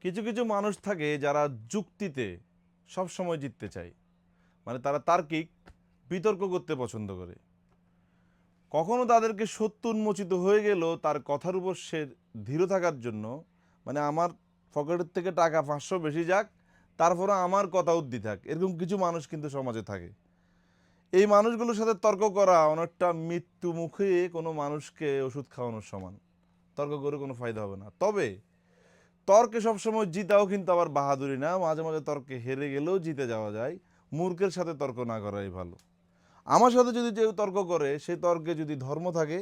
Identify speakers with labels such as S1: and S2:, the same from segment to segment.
S1: কিছু কিছু মানুষ থাকে যারা যুক্তিতে সব সময় জিততে চায়। মানে তারা তার্কিক, বিতর্ক করতে পছন্দ করে। কখনো তাদেরকে সত্য উন্মোচিত হয়ে গেলেও তার কথার উপর সে ধীর থাকার জন্য। মানে আমার পকেটের থেকে টাকা পাঁচশো বেশি যাক তারপরে আমার কথা উদ্ধি থাক। এরকম কিছু মানুষ কিন্তু সমাজে থাকে। এই মানুষগুলোর সাথে তর্ক করা অনেকটা মৃত্যু মুখে কোনো মানুষকে ওষুধ খাওয়ানোর সমান। তর্ক করে কোনো ফায়দা হবে না। তবে তর্কে সবসময় জিতাও কিন্তু আবার বাহাদুরি না। মাঝে মাঝে তর্কে হেরে গেলেও জিতে যাওয়া যায়। মূর্খের সাথে তর্ক না করাই ভালো। আমার সাথে যদি কেউ তর্ক করে সেই তর্কে যদি ধর্ম থাকে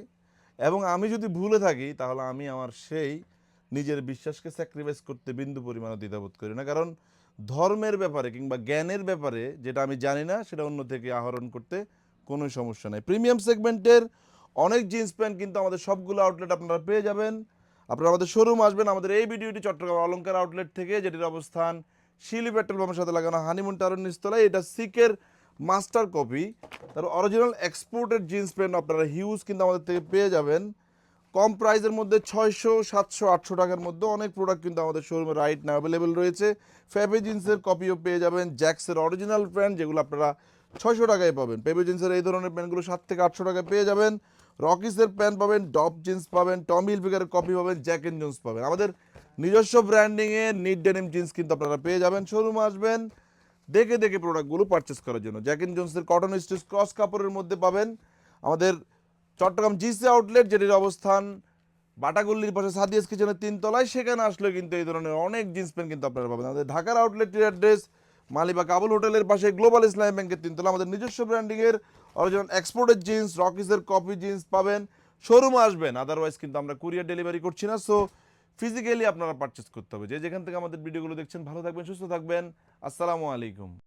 S1: এবং আমি যদি ভুলে থাকি, তাহলে আমি আমার সেই নিজের বিশ্বাসকে স্যাক্রিফাইস করতে বিন্দু পরিমাণে দ্বিধাবোধ করি না। কারণ ধর্মের ব্যাপারে কিংবা জ্ঞানের ব্যাপারে যেটা আমি জানি না, সেটা অন্য থেকে আহরণ করতে কোনো সমস্যা নাই। প্রিমিয়াম সেগমেন্টের অনেক জিন্স প্যান্ট কিন্তু আমাদের সবগুলো আউটলেট আপনারা পেয়ে যাবেন। আপনারা আমাদের শোরুম আসবেন, আমাদের এই ভিডিওটি চট্টগ্রাম অলঙ্কার আউটলেট থেকে, যেটির অবস্থান শিলি পেট্রোল পাম্পের সাথে লাগানো হানিমুন টারুন নিস্তলায়, এটা সিকের মাস্টার কপি তার অরিজিনাল এক্সপোর্টেড জিন্স প্যান্ট আপনারা হিউজ কিন্তু আমাদের থেকে পেয়ে যাবেন। কম প্রাইসের মধ্যে ছয়শো, সাতশো, আটশো টাকার মধ্যে অনেক প্রোডাক্ট কিন্তু আমাদের শোরুমে রাইট না অ্যাভেলেবেল রয়েছে। ফ্যাবে জিন্সের কপিও পেয়ে যাবেন জ্যাক্সের অরিজিনাল প্যান্ট যেগুলো আপনারা ছয়শো টাকায় পাবেন। পেবে জিন্সের এই ধরনের প্যান্টগুলো সাত থেকে আটশো টাকায় পেয়ে যাবেন। রকিসের প্যান্ট পাবেন ডপ জিন্স পাবেন, টম হিলফিগারের কপি পাবেন জ্যাক এন্ড জোন্স পাবেন। আমাদের নিজস্ব ব্র্যান্ডিংয়ের নিট ডেনিম জিন্স কিন্তু আপনারা পেয়ে যাবেন। শোরুমে আসবেন, দেখে দেখে প্রোডাক্টগুলো পারচেস করার জন্য। জ্যাক এন্ড জোন্সের কটন স্টিচ ক্রস কাপড়ের মধ্যে পাবেন। আমাদের চট্টগ্রাম জিসি আউটলেট যেটির অবস্থান বাটাগুল্লির পাশে সাদিয়াস কিচেনের তিনতলায়, সেখানে আসলে কিন্তু এই ধরনের অনেক জিন্স প্যান্ট কিন্তু আপনারা পাবেন। আমাদের ঢাকার আউটলেটের অ্যাড্রেস মালিবা কাবুল হোটেলের পাশে গ্লোবাল ইসলাম ব্যাংকের তিনতলা। আমাদের নিজস্ব ব্র্যান্ডিংয়ের অরিজিনাল এক্সপোর্টের জিন্স রকিসের কপি জিন্স পাবেন শোরুম আসবেন আদারওয়াইজ কিন্তু আমরা কুরিয়ার ডেলিভারি করছি না সো ফিজিক্যালি আপনারা পারচেস করতে হবে। যে যেখান থেকে আমাদের ভিডিওগুলো দেখছেন, ভালো থাকবেন, সুস্থ থাকবেন, আসসালামু আলাইকুম।